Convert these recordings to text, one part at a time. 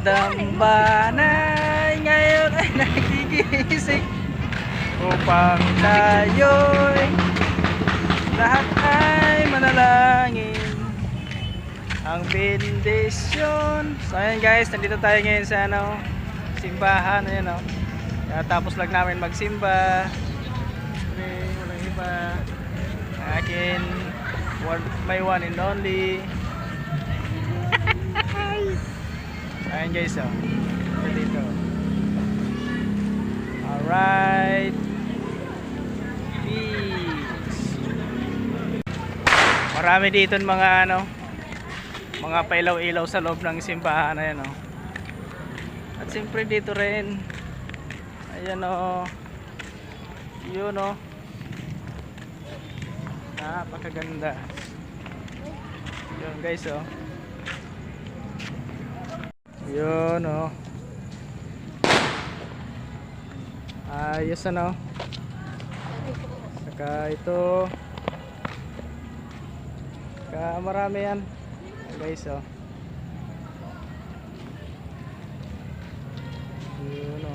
dambanay ngayon ay nagigising upang tayo'y lahat ay manalangin. Ang bendisyon. So ayan guys nandito tayo ngayon sa ano simbahan. Ayan o tapos lang namin magsimba. Siyempre, walang iba. Akin one, my one and only ayan guys o dito. Alright. Peace. Marami dito mga ano mga pailaw-ilaw sa loob ng simbahan ayan o at siyempre dito rin. Ayan o yun o napakaganda. Yun guys o yun o ayos ano? Saka ito. Saka marami yan. Guys o yun o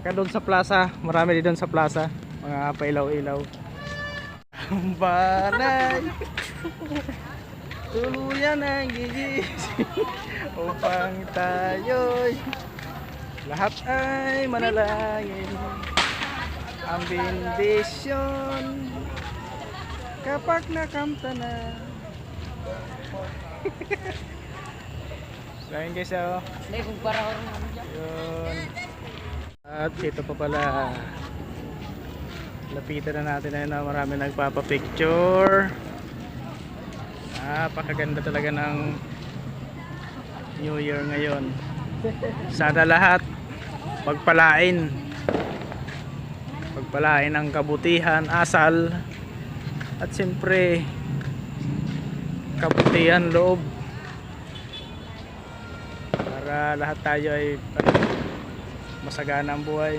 saka doon sa plaza marami din doon sa plaza. Mga pailaw-ilaw. Ang balay tuluyan ang gigising upang tayo'y lahat ay manalangin. Ang bendisyon kapag nakamta na. So ayun guys oh. Yun. At ito pa pala. Lapitan na natin ayun na marami nagpapapicture napakaganda talaga ng New Year ngayon. Sana lahat pagpalain pagpalain ang kabutihan asal at siyempre kabutihan loob. Para lahat tayo ay ano, masagana ang buhay